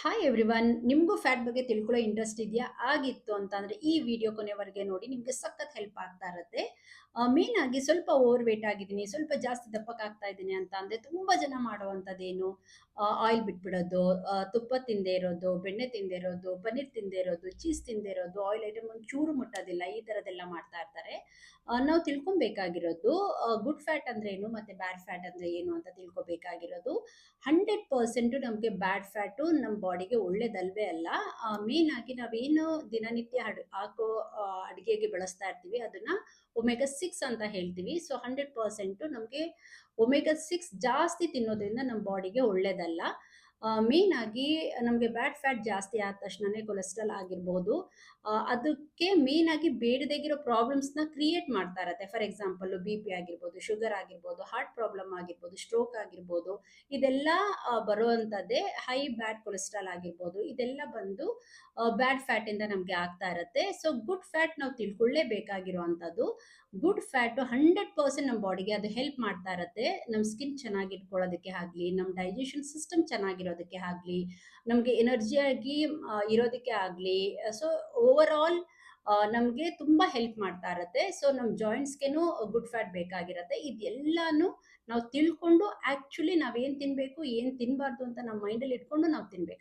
Hi everyone ನಿಮಗೂ fat ಬಗ್ಗೆ ತಿಳ್ಕೊಳ್ಳೋ ಇಂಟ್ರೆಸ್ಟ್ ಇದೆಯಾ? ಆಗಿತ್ತು ಅಂತಂದರೆ ಈ ವಿಡಿಯೋ ಕೊನೆವರೆಗೆ ನೋಡಿ, ನಿಮಗೆ ಸಖತ್ ಹೆಲ್ಪ್ ಆಗ್ತಾ ಇರುತ್ತೆ. ಮೇನ್ ಆಗಿ ಸ್ವಲ್ಪ ಓವರ್ ವೇಟ್ ಆಗಿದ್ದೀನಿ, ಸ್ವಲ್ಪ ಜಾಸ್ತಿ ದಪ್ಪಕ್ಕಾಗ್ತಾ ಇದ್ದೀನಿ ಅಂತ ಅಂದರೆ ತುಂಬಾ ಜನ ಮಾಡುವಂಥದ್ದೇನು ಆಯಿಲ್ ಬಿಟ್ಬಿಡೋದು ತುಪ್ಪ ತಿಂದೇ ಇರೋದು, ಬೆಣ್ಣೆ ತಿಂದೇ ಇರೋದು, ಪನ್ನೀರ್ ತಿಂದೇ ಇರೋದು ಚೀಸ್ ತಿಂದೇ ಇರೋದು ಆಯಿಲ್ ಐಟಮ್ ಒಂದು ಚೂರು ಮುಟ್ಟೋದಿಲ್ಲ, ಈ ಥರದ್ದೆಲ್ಲ ಮಾಡ್ತಾ ಇರ್ತಾರೆ. ನಾವು ತಿಳ್ಕೊಬೇಕಾಗಿರೋದು ಗುಡ್ ಫ್ಯಾಟ್ ಅಂದ್ರೆ ಏನು ಮತ್ತೆ ಬ್ಯಾಡ್ ಫ್ಯಾಟ್ ಅಂದ್ರೆ ಏನು ಅಂತ ತಿಳ್ಕೊಬೇಕಾಗಿರೋದು. ಹಂಡ್ರೆಡ್ ಪರ್ಸೆಂಟ್ ನಮಗೆ ಬ್ಯಾಡ್ ಫ್ಯಾಟು ನಮ್ಮ ಬಾಡಿಗೆ ಒಳ್ಳೇದಲ್ವೇ ಅಲ್ಲ. ಮೇನ್ ಆಗಿ ನಾವೇನು ದಿನನಿತ್ಯ ಹಾಕೋ ಅಡುಗೆಗೆ ಬಳಸ್ತಾ ಇರ್ತೀವಿ, ಅದನ್ನ ಒಮೆಗಾ ಅಂತ ಹೇಳ್ತೀವಿ. ಸೊ ಹಂಡ್ರೆಡ್ ಪರ್ಸೆಂಟು ನಮಗೆ ಒಮೆಗಾ ಸಿಕ್ಸ್ ಜಾಸ್ತಿ ತಿನ್ನೋದ್ರಿಂದ ನಮ್ಮ ಬಾಡಿಗೆ ಒಳ್ಳೇದಲ್ಲ. ಮೇನ್ ಆಗಿ ನಮಗೆ ಬ್ಯಾಡ್ ಫ್ಯಾಟ್ ಜಾಸ್ತಿ ಆದ ತಕ್ಷಣನೇ ಕೊಲೆಸ್ಟ್ರಾಲ್ ಆಗಿರ್ಬೋದು. ಅದಕ್ಕೆ ಮೇನ್ ಆಗಿ ಬೇಡದಾಗಿರೋ ಪ್ರಾಬ್ಲಮ್ಸ್ನ ಕ್ರಿಯೇಟ್ ಮಾಡ್ತಾ ಇರತ್ತೆ. ಫಾರ್ ಎಕ್ಸಾಂಪಲ್ ಬಿ ಪಿ ಆಗಿರ್ಬೋದು ಶುಗರ್ ಆಗಿರ್ಬೋದು ಹಾರ್ಟ್ ಪ್ರಾಬ್ಲಮ್ ಆಗಿರ್ಬೋದು ಸ್ಟ್ರೋಕ್ ಆಗಿರ್ಬೋದು, ಇದೆಲ್ಲ ಬರುವಂಥದ್ದೇ ಹೈ ಬ್ಯಾಡ್ ಕೊಲೆಸ್ಟ್ರಾಲ್ ಆಗಿರ್ಬೋದು. ಇದೆಲ್ಲ ಬಂದು ಬ್ಯಾಡ್ ಇಂದ ನಮಗೆ ಆಗ್ತಾ ಇರುತ್ತೆ. ಸೊ ಗುಡ್ ಫ್ಯಾಟ್ ನಾವು ತಿಳ್ಕೊಳ್ಳೇಬೇಕಾಗಿರುವಂಥದ್ದು ಗುಡ್ ಫ್ಯಾಟು ಹಂಡ್ರೆಡ್ ಪರ್ಸೆಂಟ್ ನಮ್ಮ ಬಾಡಿಗೆ ಅದು ಹೆಲ್ಪ್ ಮಾಡ್ತಾ ಇರುತ್ತೆ. ನಮ್ಮ ಸ್ಕಿನ್ ಚೆನ್ನಾಗಿ ಇಟ್ಕೊಳ್ಳೋದಕ್ಕೆ ಆಗಲಿ ನಮ್ಮ ಡೈಜೆಷನ್ ಸಿಸ್ಟಮ್ ಚೆನ್ನಾಗಿರೋದಕ್ಕೆ ನಮ್ಗೆ ನಮಗೆ ಆಗಿ ಇರೋದಕ್ಕೆ ಆಗಲಿ ಸೊ ಓವರ್ ಆಲ್ ನಮಗೆ ತುಂಬಾ ಹೆಲ್ಪ್ ಮಾಡ್ತಾ ಇರತ್ತೆ. ಸೊ ನಮ್ಮ ಜಾಯಿಂಟ್ಸ್ಗೆನೂ ಗುಡ್ ಫ್ಯಾಟ್ ಬೇಕಾಗಿರತ್ತೆ. ಇದೆಲ್ಲಾನು ನಾವು ತಿಳ್ಕೊಂಡು ಆ್ಯಕ್ಚುಲಿ ನಾವೇನು ತಿನ್ನಬೇಕು ಏನು ತಿನ್ಬಾರ್ದು ಅಂತ ನಮ್ಮ ಮೈಂಡಲ್ಲಿ ಇಟ್ಕೊಂಡು ನಾವು ತಿನ್ನಬೇಕಾಗತ್ತೆ